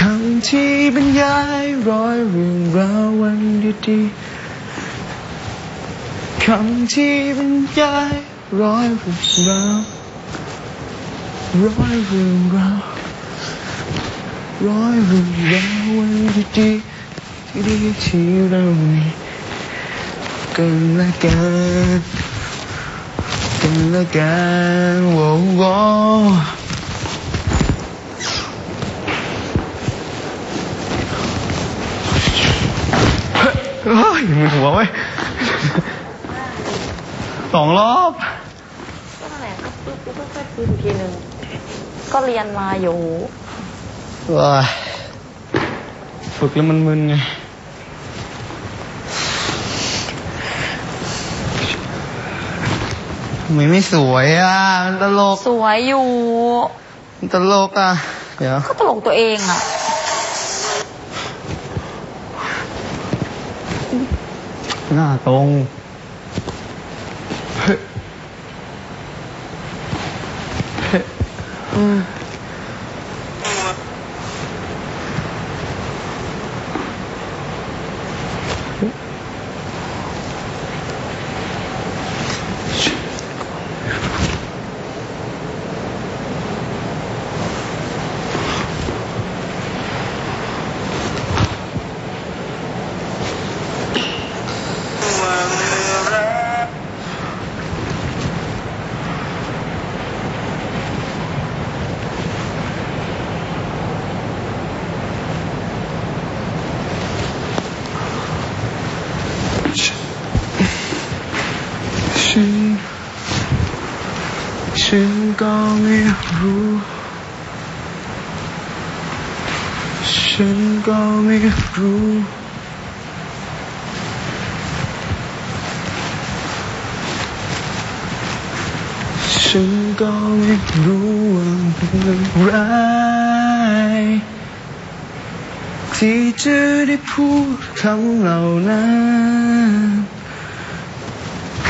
คำที่บรรยายร้อยเรื่องราววันดีๆคำที่บรรยายร้อยเรื่องราวร้อยเรื่องราวร้อยเรื่องราววันดีๆที่ดีที่เรามีกันและกันกันและกันโว้โว เฮ้ยมีหัวไว้ยสองรอบ ก็นั่นแหละก็ปึ๊บปึ๊บปึ๊บปึ๊บปึ๊บอีกทีหนึ่งก็เรียนมาอยู่ ว้ายฝึกแล้วมันมึนไง ทำไมไม่สวยอะ มันตลก สวยอยู่ มันตลกอะ เดี๋ยว ก็ตลกตัวเองอะ หน้าตรงเฮ้ยเฮ้ยอืมฉัน ฉัน ก็ไม่รู้ ฉันก็ไม่รู้ฉันก็ไม่รู้ว่าเป็นอะไรที่จะได้พูดคำเหล่านั้น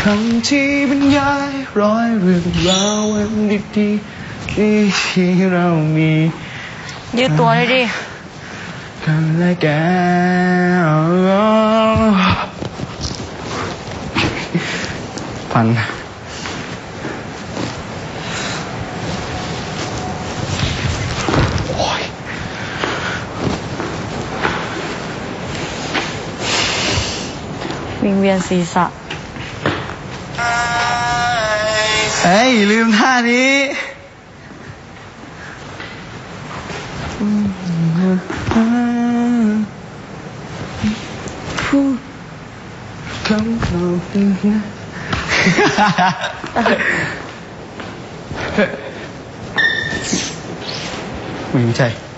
คำที่บรรยายร้อยเรื่องราววันดีๆที่ที่เรามียืดตัวเลยดิกันและกันพันโอ้ยวิงเวียนศีรษะ เอ้ย ลืมท่านี้พูดคำเหล่านี้ไม่ใช่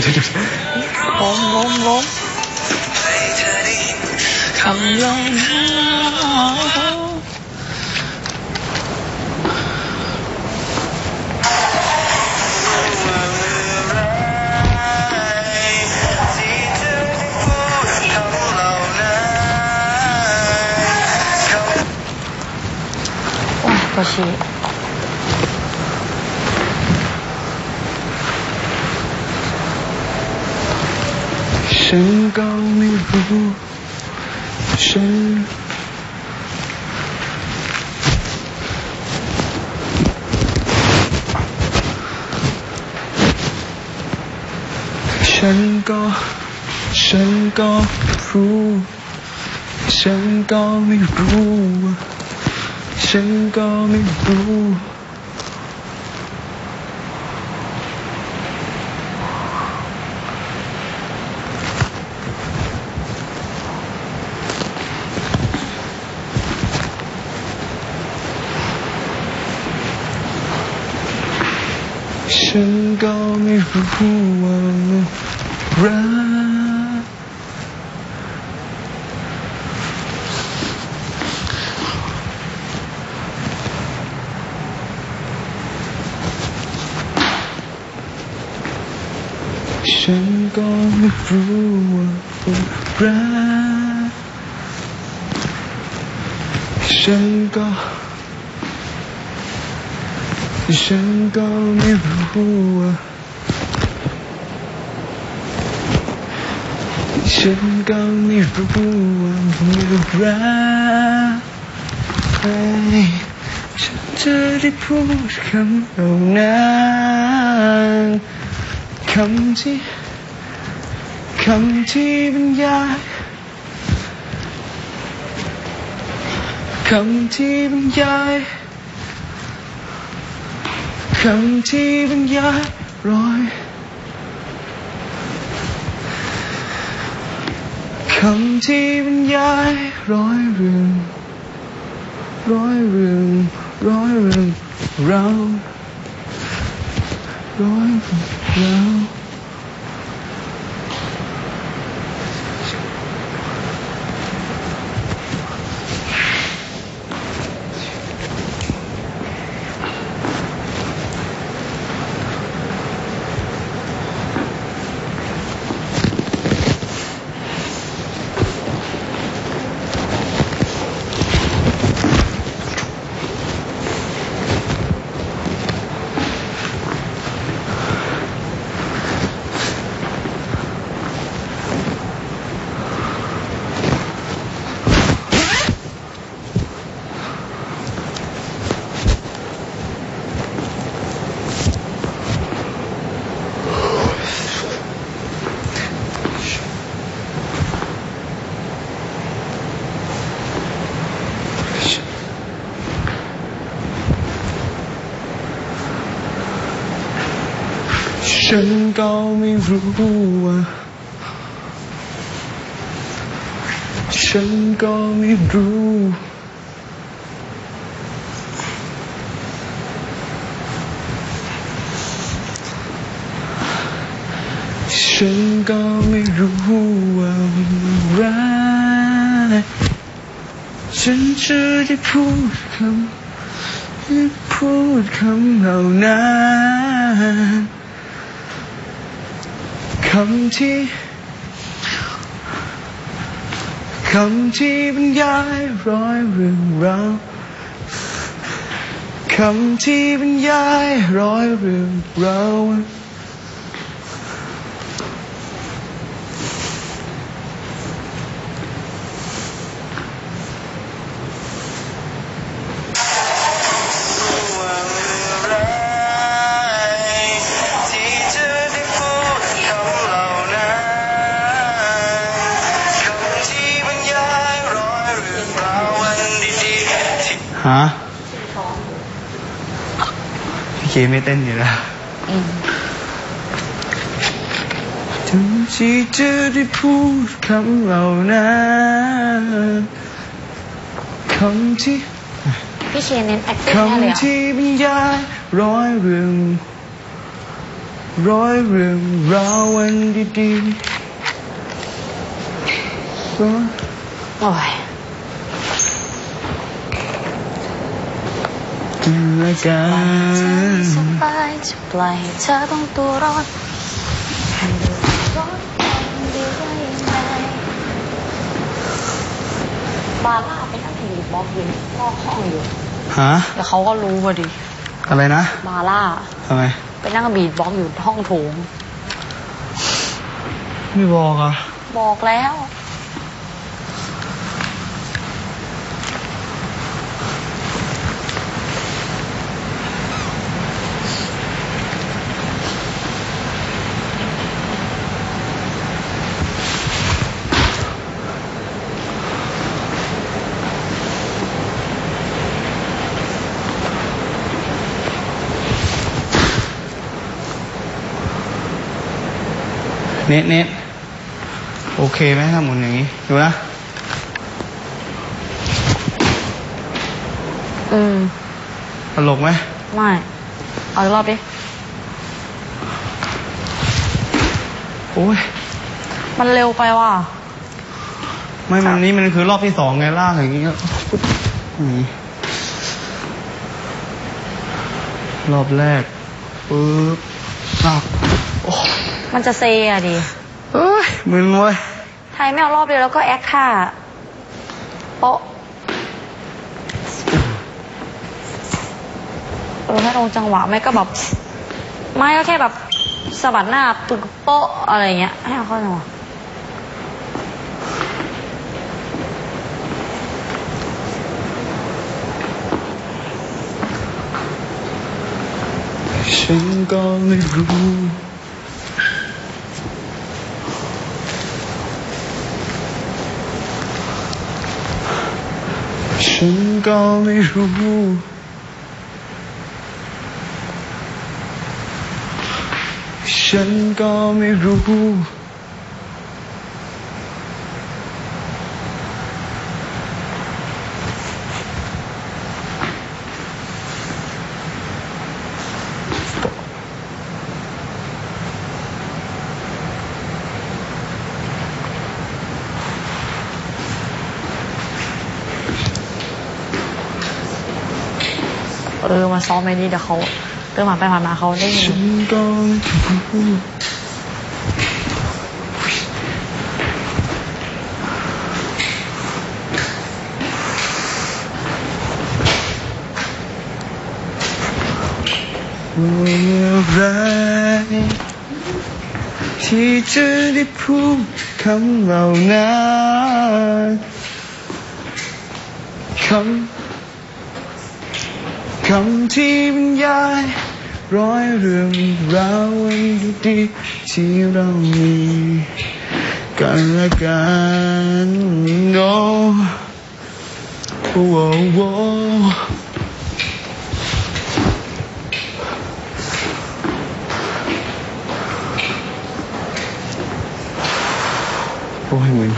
เดี๋ยวเดี๋ย ฉันก็ไม่รู้ฉันฉันก็ฉันก็รู้ฉันก็ไม่รู้ ฉันก็ไม่รู้ ฉันก็ ไม่รู้ว่ามันรักฉันก็ไม่รู้ว่ามันรัก ฉันก็ฉันก็ไม่รู้ว่าฉันก็ไม่รู้ว่าไม่รักใครฉันจะได้พูดคำเหล่านั้นคำที่คำที่บรรยายคำที่บรรยายคำที่บรรยายร้อย คำที่บรรยายร้อยเรื่องร้อยเรื่องร้อยเรื่องเราร้อยเรื่องเรา ฉันก็ไม่รู้ว่า ฉันก็ไม่รู้ ฉันก็ไม่รู้ว่ารฉันจะได้พูดคำได้พูดคำเหล่านั้น คำที่คำที่บรรยายร้อยเรื่องราวคำที่บรรยายร้อยเรื่องราว พี่เคไม่เต้นอยู่แล้วอืมถึงที่จะได้พูดคำเหล่านั้นคำที่พี่เชนเน้น acting แน่เลยคำอะที่บรรยายร้อยเรื่องร้อยเรื่องราววันดีๆร้อยโอ้ย กันละกัเธอไม่นสบายจะปล่อยให้เธอต้องตัวร้อนให้เดือดร้อนคนเดียวได้ยังไงบาร่าไปนั่งเพลงบล็อกอยู่นอกห้องอยู่ฮะเดี๋ยวเขาก็รู้พอดีอะไรนะบาร่าทำไมไปนั่งบีทบล็อกอยู่ห้องโถงไม่บอกอะบอกแล้ว เน็ตเน็ตโอเคไหมถ้าหมุนอย่างนี้ ดูนะ อืมตลกไหมไม่ เอาอีกรอบดิ โอ้ย มันเร็วไปว่ะ ไม่มันนี้มันคือรอบที่สองไงลากอย่างนี้ก็ปุ๊บอย่างนี้รอบแรกปึ๊บลากโอ้ มันจะเซอะดิเอ้ยมึนเว้ยไทยไม่เอารอบเดียวแล้วก็แอคท่าโป๊ะเออให้ตรงจังหวะไม่ก็แบบไม่ก็แค่แบบสะบัดหน้าปึกโป๊ะอะไรอย่างเงี้ยให้เอาเข้าจังหวะฉันก็ไม่รู้ गाँव में रुबू शन มาซ้อมไปดีเดี๋ยวเขาเดินผ่านไปผ่านมาเขาได้ยินเมื่อไรที่จะได้พูดคำเหล่านั้นคำ คำที่บรรยายร้อยเรื่องราววันดีๆที่เรามีกันและกันโอ้โอ้โอ้โอ้ยมึง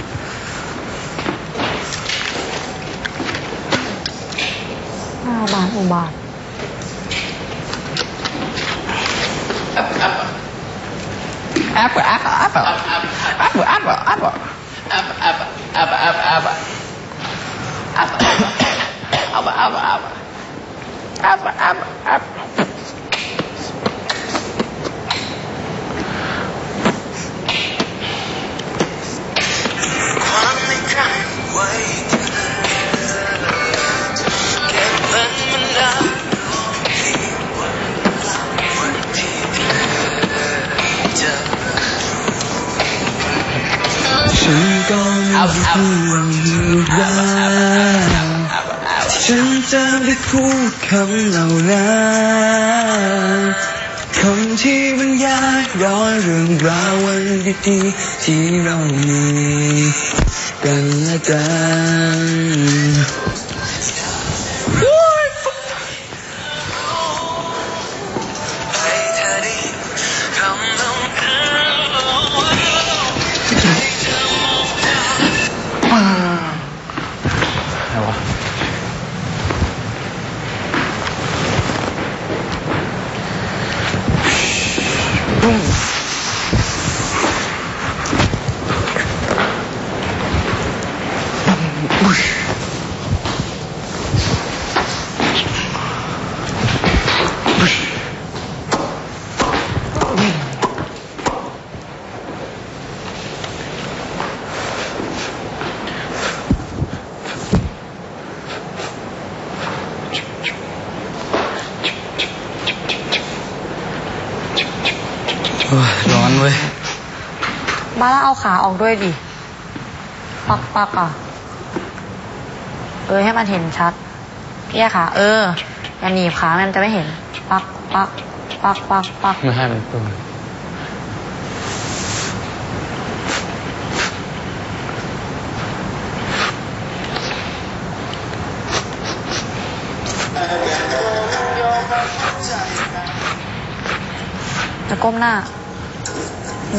ห้าบาทอุบาท apple, apple, apple, get. ฉันก็ไม่รู้ว่าเมื่อไรฉันจะได้พูดคำเหล่านั้นคำที่บรรยายร้อยเรื่องราววันดีๆที่เรามีกันและกัน เว้ยบ้าแล้วเอาขาออกด้วยดิ ปักปักอะ เออให้มันเห็นชัดพี่แย่ขา เอออย่าหนีบขา มันจะไม่เห็น ปักปักปักปักปักไม่ให้มันปึ้งจะก้มหน้าอืม เ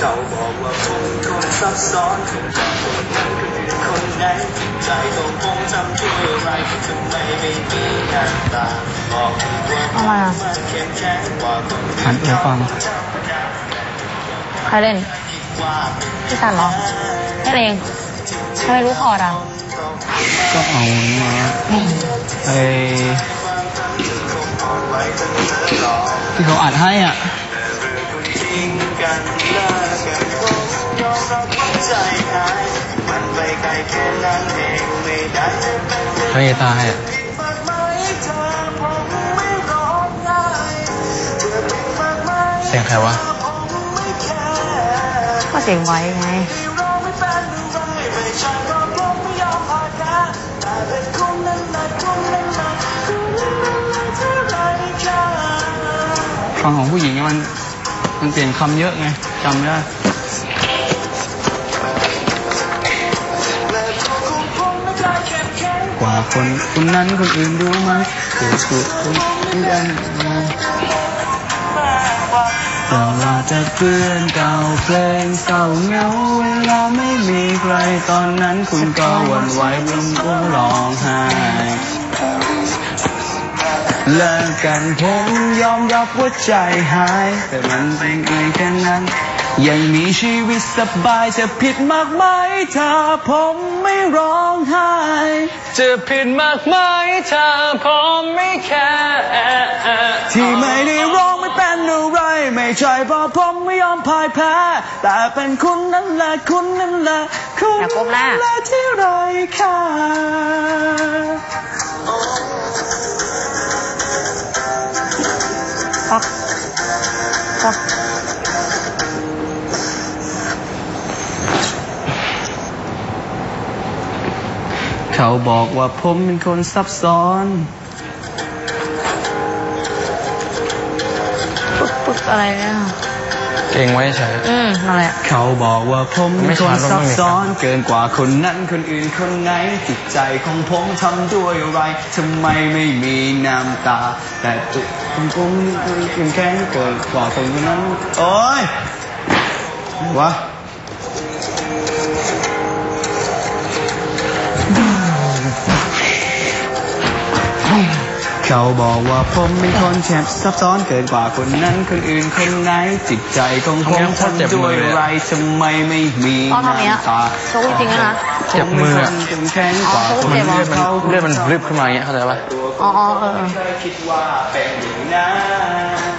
ขาบอกว่าผมคนซับซ้อนคนจากคนนั้นคนอื่นคนไหนใจของผมทำชั่วอะไรทำไมไม่มีน้ำตาบอกว่าผมอะไรอะมันเข้มแข็งกว่าคนอื่นหันไปฟังใครเล่นพี่สันเหรอเล่นเองทำไมรู้คอร์ดอะก็เอามาไอ ที่เขาอัดให้อะทิ้งกันเลิกกันผมยอมรับว่าใจหายมันไปไกลแค่นั้นเองไม่ได้จะเป็นเรื่องเขากีตาร์ให้อะผิดมากไหมเธอผมไม่ร้องไห้เสียงใครวะ ก็เสียงไว้ไง ฟังของผู้หญิงมันมันเปลี่ยนคำเยอะไงจำไม่ได้กว่าคนคนนั้นคนอื่นรู้ไหมเกิดสุดคนที่ดันมาแต่ว่าจะเพื่อนเก่าเพลงเศร้าเหงาเวลาไม่มีใครตอนนั้นคุณก็หวั่นไหวลุงก็ร้องไห้ เลิกกันผมยอมรับว่าใจหาย แต่มันเป็นไงแค่นั้น ยังมีชีวิตสบายจะผิดมากไหมถ้าผมไม่ร้องไห้ จะผิดมากไหมถ้าผมไม่แคร์ที่ไม่ได้ร้องไม่เป็นอะไร ไม่ใช่เพราะผมไม่ยอมพ่ายแพ้ แต่เป็นคุณนั่นแหละคุณนั่นแหละคุณอย่าก้มหน้านั่นแหละที่ไร้ค่า ปักปักเขาบอกว่าผมเป็นคนซับซ้อนปึกปึกอะไรเนี่ยเองไว้เฉยอืมนั่นแหละเขาบอกว่าผมเป็นไม่คนชัดว่าซับไม่มีซ้อนเกินกว่าคนนั้นคนอื่นคนไหนจิตใจของผมทำด้วยอะไรทำไมไม่มีน้ำตา แต่จุ ดของผมมันเข้มแข็งเกินกว่าคนคนนั้นโอ้ยวะเขาบอกว่าผมเป็นคนแฉบซับซ้อนเกินกว่าคนนั้นคนอื่นคนไหนจิตใจของผมทำด้วยอะไรทำไมไม่มีต้องทำอย่างเงี้ยน้ำตาโชว์จริงๆนะนะ เจ็บมืออะผมเป็นคนเข้มแข็งกว่าอ๋อคนเจ็บเหรอเลือดมันเลือดมันรึบขึ้นมาอย่างเงี้ยเข้าใจปะอ๋ออ๋อเออเออเคยคิดว่าเป็นอย่างนั้น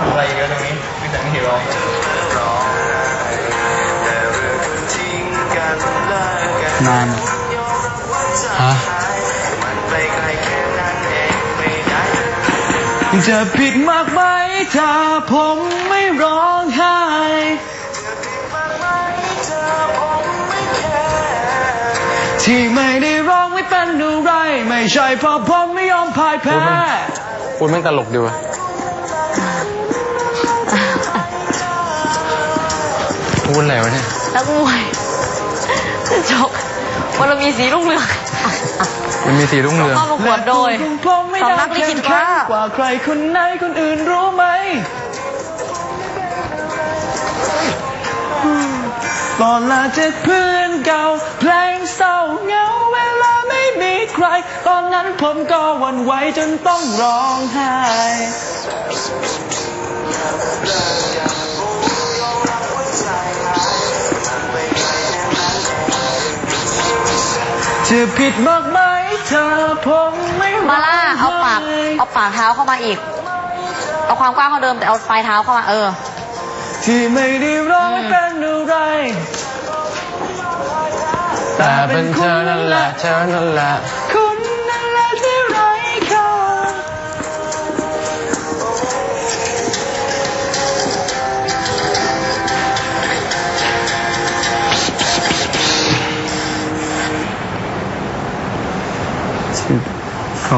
อะไรเยอะตรงนี้ไม่แต่ไม่เห็นร้องร้องไห้แต่เรื่องทิ้งกันเลิกกันนานยอมรับว่าใจฮะ จะผิดมากไหมถ้าผมไม่ร้องไห้มากไหมเธอผมไม่แคร์ที่ไม่ได้ร้องไม่เป็นอะไร ไม่ใช่เพราะผมไม่ยอมพ่ายแพ้พูดแม่งตลกดีวะพูดอะไรวะเนี่ยนักมวยจกวันเรามีสีรุ่งเรือง มันมีสีรุ่งเรืองเข้าประกวดโดยและตัวผมไม่ได้สำนักลิเข้ขิมตแข็งว่า กว่าใครคนไหนคนอื่นรู้ไหม ตอนลาจากเพื่อนเก่า เพลงเศร้าเหงาเวลาไม่มีใคร ตอนนั้นผมก็หวั่นไหวจนต้องร้องไห้จะผิดมากไหมเธอผ มไม่มาล่าเอาปากร้งไห้เอาปากเท้าเข้ามาอีก เอาความกว้างเท่าเดิมแต่เอาปลายเท้าเข้ามาเออ ที่ไม่ได้ร้องไม่เป็นอะไรแต่เป็นเธอนั่นแหละเธอนั่นแหละ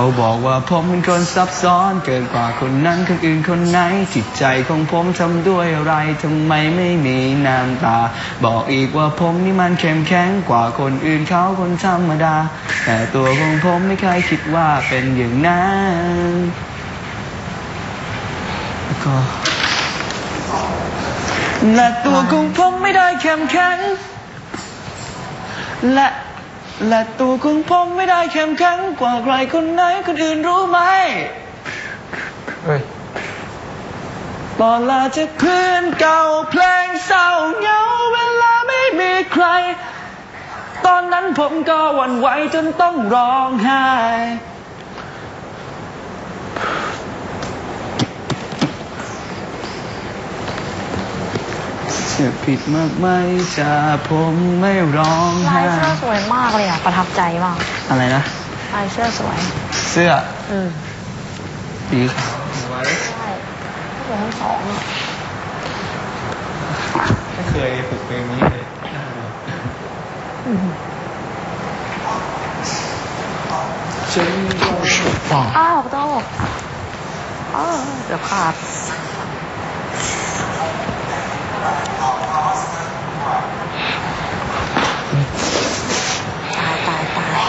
เขาบอกว่าผมเป็นคนซับซ้อนเกินกว่าคนนั้นคนอื่นคนไหน จิตใจของผมทำด้วยอะไรทำไมไม่มีน้ำตา บอกอีกว่าผมนี่มันเข้มแข็งกว่าคนอื่นเขาคนธรรมดา แต่ตัวของผมไม่เคยคิดว่าเป็นอย่างนั้นแล้วก็และตัวของผมไม่ได้เข้มแข็งและ และตัวของผมไม่ได้เข้มแข็งกว่าใครคนไหนคนอื่นรู้ไหมเฮ้ยตอนลาจากเพื่อนเก่าเพลงเศร้าเหงาเวลาไม่มีใคร ตอนนั้นผมก็หวั่นไหวจนต้องร้องไห้ จะผิดมากไหมจะผมไม่ร้องลาไห้ยเสื้อสวยมากเลยอะ ประทับใจมากอะไรนะ ลายเสื้อสวย เสื้ออืมสีขาวใช่สวยทั้งสองอะไม่เคยฝึกเพลงนี้เลยฉันก็ป้องอ้าวโต้อ้าวเกือบขาดตายตายตาย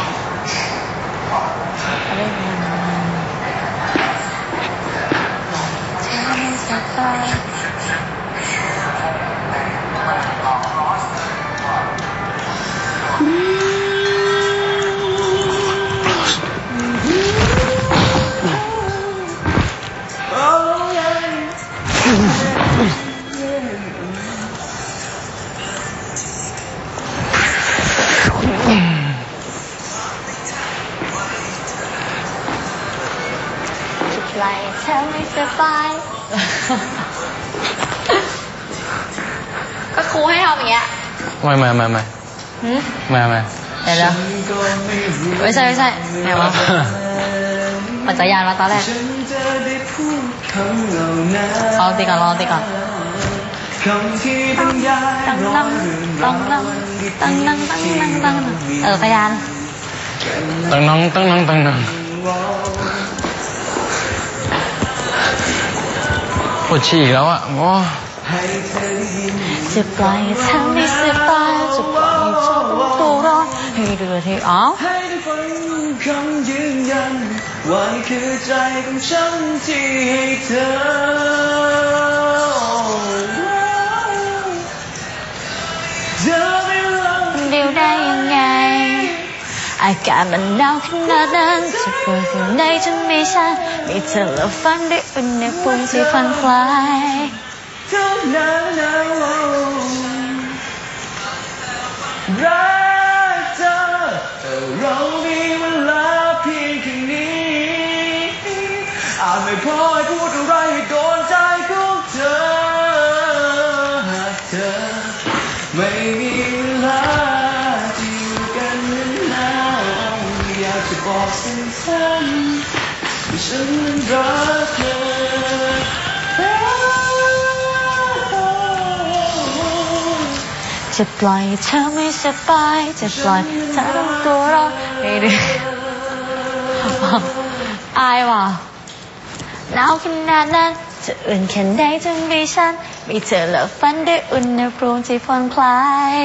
เล่นงานเธอไม่ ส ม่ไม่ไม่ไม่หืมไม่ไม่เดี๋ยวเดี๋ยวไม่ใช่ไม่ใช่ไหนวะปั่นจักรยานมาตอนแรกฉันจะได้พูดคำเหล่านั้นลองตีก่อนลองตีก่อนคำที่บรรยายตั้งร้อนั่งยเรื่องตั้รางวนั่งตั้งนั่งตั้งนั่งตั้งนั่งเออพยานตั้งน้องตั้งน้องตั้งน้องปวดฉี่แล้วอะโอ้ จะปล่อยให้เธอไม่สบายจะปล่อยให้เธอต้องตัวร้อนให้เดือดให้อ้าวให้ได้ฟังคำยืนยันว่านี่คือใจของฉันที่ให้เธอเธอไม่รักเดียวได้ยังไง อากาศมันหนาวขนาดนั้นจะปล่อยข้างในจะไม่ฉันมีเธอแล้วฟันด้วยอุณหภูมิที่พันคลาย เท่านั้นนะรักเธอแต่เรามีเวลาเพียงแค่นี้อาจไม่พอให้พูดอะไรให้โดนใจของเธอหากเธอไม่มีเวลาที่อยู่กันนานๆอยากจะบอกสั้นๆว่าฉันนั้นรักเธอ จะปล่อยเธอไม่สบาย จะปล่อยเธอต้องตัวเราให้ดือดอายว่ะหนาวขนาดนั้นจะอื่นแค่ไหนจะมีฉัน มีเธอแล้วฝันด้วยอุณหภูมิที่ผ่อนคลาย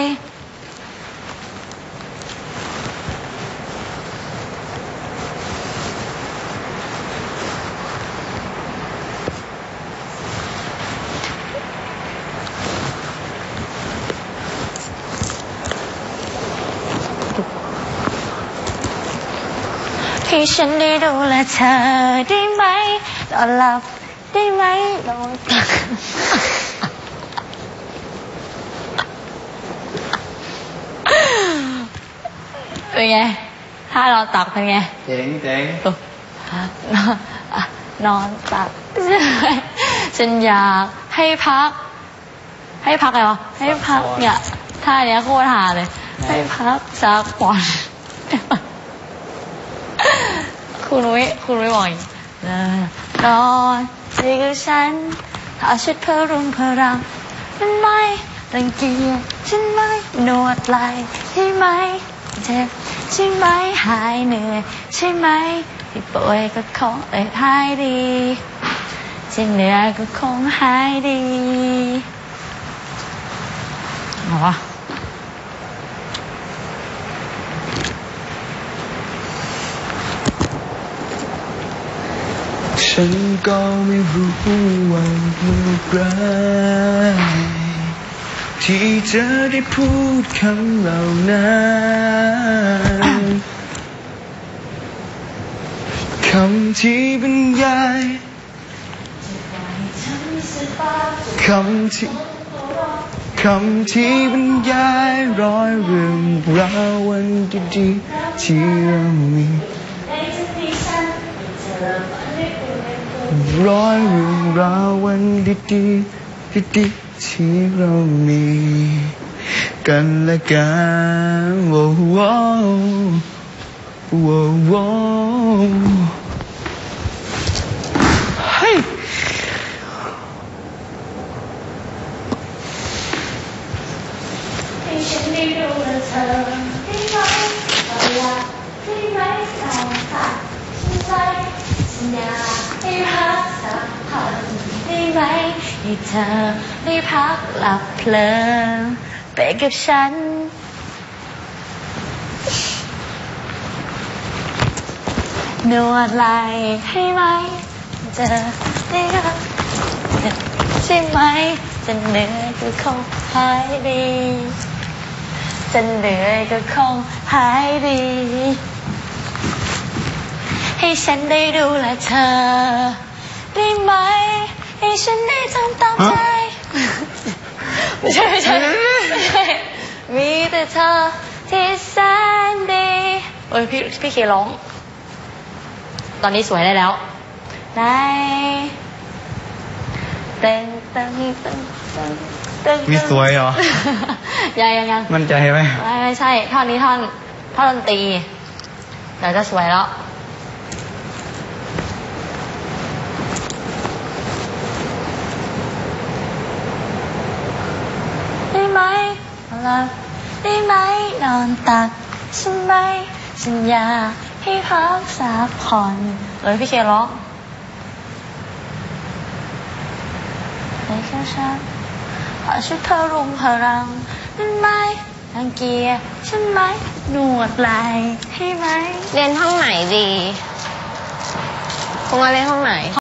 ฉันได้ดูแลเธอได้ไหมนอนหลับได้ไหมนอนตักเป็นไง ถ้านอนตักเป็นไง เจ๋งเจ๋งนอนอะนอนตัก ฉันอยากให้พัก ให้พักอะไรวะ ให้พักเนี่ยท่าเนี้ยโคตรหาเลย ให้พักสักวัน คุณนุ้ยคุณนุ้ยบอกอย่างนี้เออนอนที่กับฉันถ้าชุดเพอรุงเพอรังมันไม่รังเกียจฉันไม่นวดไหลใช่ไหมเจ็บใช่ไหมหายเหนื่อยใช่ไหมที่ป่วยก็คงเอ้ยหายดีที่เหนื่อยก็คงหายดีหรอ ฉันก็ไม่รู้ว่าเมื่อไรที่จะได้พูดคำเหล่านั้นคำที่บรรยายคำที่คำที่บรรยายร้อยเรื่องราววันดีๆที่เรามี ร้อยเรื่องราววันดีๆดีๆที่เรามี กันและกันโว้โว้โว้โว้เฮ้ย ให้ฉันได้ดูแลเธอได้ไหมเอาละได้ไหมเอาค่ะฉันใจสัญญาให้พักสักพักได้ไหมให้เธอได้พักห ลับเพลินไปกับฉัน นวดไหลให้ไหมเจอได้รักใช่ไหม จะเหนื่อยก็คงหายดี จะเหนื่อยก็คงหายดี ให้ฉันได้ดูแลเธอ ได้ไหม ให้ฉันได้ทำตามใจ ไม่ใช่ไม่ใช่ไม่ใช่มีแต่เธอที่แสนดีโอ้ยพี่พี่เคร้อง ตอนนี้สวยได้แล้วได้เต้นเต้นเต้นเต้นเต้นมีสวยเหรอ ยังยังยัง มั่นใจไหมไม่ไม่ใช่ท่อนนี้ท่อนท่อนดนตรีเดี๋ยวจะสวยแล้ว ได้ไหม หลับได้ไหมนอนตักฉันไหมฉันอยากให้พักสักผ่อนเลยพี่เคร้องในแค่ฉันขอชุดเธอรุมพลังได้ไหมรังเกียจฉันไหมหนวดไหลให้ไหม เรียนห้องไหนดี คงมาเรียนห้องไหน